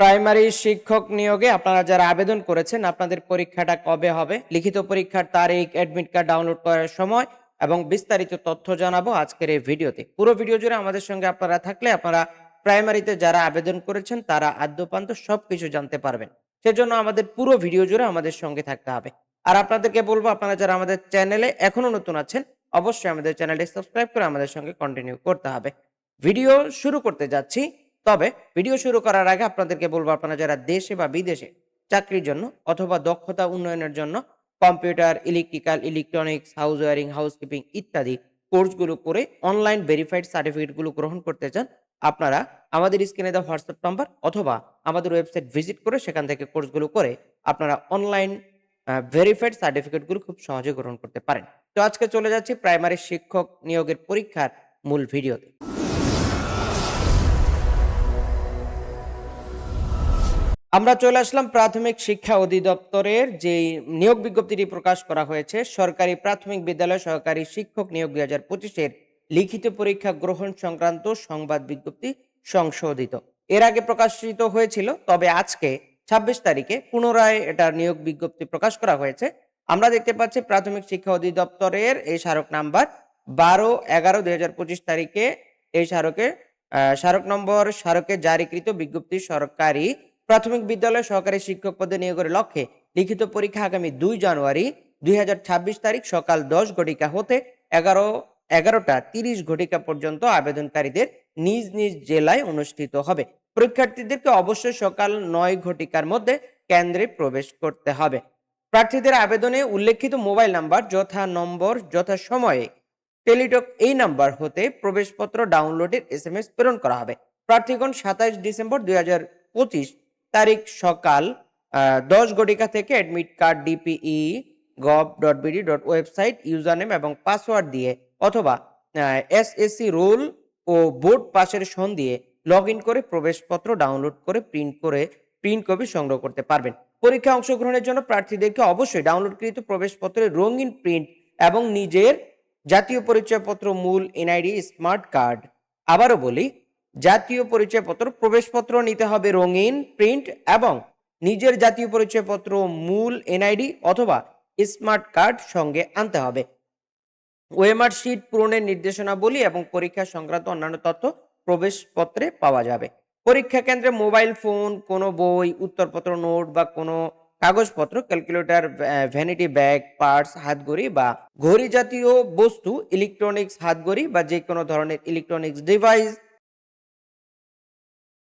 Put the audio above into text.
Primary শিক্ষক নিয়োগে আপনারা যারা আবেদন করেছেন, আপনাদের পরীক্ষাটা কবে হবে? লিখিত পরীক্ষার তারিখ অ্যাডমিট কার্ড ডাউনলোড করার সময় এবং বিস্তারিত তথ্য জানাব আজকের এই ভিডিওতে। পুরো ভিডিও জুড়ে আমাদের সঙ্গে আপনারা থাকলে আপনারা প্রাইমারিতে যারা আবেদন করেছেন, তারা আদ্যপান্ত সবকিছু জানতে পারবেন। সেজন্য আমাদের পুরো ভিডিও জুড়ে আমাদের সঙ্গে থাকতে হবে। আর আপনাদেরকে বলব, আপনারা যারা আমাদের চ্যানেলে এখনও নতুন আছেন, অবশ্যই আমাদের চ্যানেলটি সাবস্ক্রাইব করে আমাদের সঙ্গে কন্টিনিউ করতে হবে। ভিডিও শুরু করতে যাচ্ছি। তবে ভিডিও শুরু করার আগে আপনাদেরকে বলব, আপনারা যারা দেশে বা বিদেশে চাকরির জন্য অথবা দক্ষতা উন্নয়নের জন্য computer, electrical, electronics house wiring housekeeping ইত্যাদি কোর্সগুলো করে অনলাইন ভেরিফাইড সার্টিফিকেটগুলো গ্রহণ করতে চান, আপনারা আমাদের স্ক্রিনে দেওয়া হোয়াটসঅ্যাপ নাম্বার অথবা আমাদের ওয়েবসাইট ভিজিট করে সেখান থেকে কোর্সগুলো করে আপনারা অনলাইন ভেরিফাইড সার্টিফিকেটগুলো খুব সহজে গ্রহণ করতে পারেন। তো আজকে চলে যাচ্ছি প্রাইমারি শিক্ষক নিয়োগের পরীক্ষার মূল ভিডিওতে। আমরা চলে আসলাম প্রাথমিক শিক্ষা অধিদপ্তরের যে নিয়োগ বিজ্ঞপ্তিটি প্রকাশ করা হয়েছে, সরকারি প্রাথমিক বিদ্যালয় সহকারী শিক্ষক নিয়োগ দুই হাজার পঁচিশের লিখিত পরীক্ষা গ্রহণ সংক্রান্ত সংবাদ বিজ্ঞপ্তি সংশোধিত। এর আগে প্রকাশিত হয়েছিল, তবে আজকে, ছাব্বিশ তারিখে পুনরায় এটার নিয়োগ বিজ্ঞপ্তি প্রকাশ করা হয়েছে। আমরা দেখতে পাচ্ছি প্রাথমিক শিক্ষা অধিদপ্তরের এই স্মারক নাম্বার বারো এগারো দুই হাজার পঁচিশ তারিখে এই স্মারকে স্মারক নম্বর স্মারকে জারিকৃত বিজ্ঞপ্তি সরকারি প্রাথমিক বিদ্যালয় সহকারী শিক্ষক পদে নিয়োগের লক্ষ্যে লিখিত পরীক্ষা আগামী দুই জানুয়ারি দুই হাজার ছাব্বিশ তারিখ সকাল দশ ঘটিকা হতে এগারো, এগারোটা তিরিশ ঘটিকা পর্যন্ত আবেদনকারীদের নিজ নিজ জেলায় অনুষ্ঠিত হবে। পরীক্ষার্থীদেরকে অবশ্যই সকাল নয় ঘটিকার মধ্যে কেন্দ্রে প্রবেশ করতে হবে। প্রার্থীদের আবেদনে উল্লেখিত মোবাইল নাম্বার, যথা নম্বর, যথা সময়ে টেলিটক এই নাম্বার হতে প্রবেশপত্র ডাউনলোডের এস এম এস প্রেরণ করা হবে। প্রার্থীগণ সাতাইশ ডিসেম্বর দুই পঁচিশ তারিখ সকাল দশ ঘটিকা থেকে admit card DPE gov dot BD dot website username এবং পাসওয়ার্ড দিয়ে অথবা এসএসসি রোল ও বোর্ড পাশের সন দিয়ে লগ ইন করে প্রবেশপত্র ডাউনলোড করে প্রিন্ট করে প্রিন্ট কপি সংগ্রহ করতে পারবেন। পরীক্ষা অংশগ্রহণের জন্য প্রার্থীদেরকে অবশ্যই ডাউনলোডকৃত প্রবেশপত্রের রঙিন প্রিন্ট এবং নিজের জাতীয় পরিচয়পত্র, মূল এনআইডি স্মার্ট কার্ড আবারও বলি জাতীয় পরিচয়পত্র, প্রবেশপত্র নিতে হবে রঙিন প্রিন্ট এবং নিজের জাতীয় পরিচয়পত্র, মূল এনআইডি অথবা স্মার্ট কার্ড সঙ্গে আনতে হবে। ওএমআর শিট পূরণের নির্দেশনাবলী এবং পরীক্ষা সংক্রান্ত অন্যান্য তথ্য প্রবেশপত্রে পাওয়া যাবে। পরীক্ষা কেন্দ্রে মোবাইল ফোন কোনো বই, উত্তরপত্র, নোট বা কোনো কাগজপত্র ক্যালকুলেটর ভ্যানিটি ব্যাগ পার্টস হাতঘড়ি বা ঘড়ি জাতীয় বস্তু ইলেকট্রনিক্স হাতঘড়ি বা যে কোনো ধরনের ইলেকট্রনিক্স ডিভাইস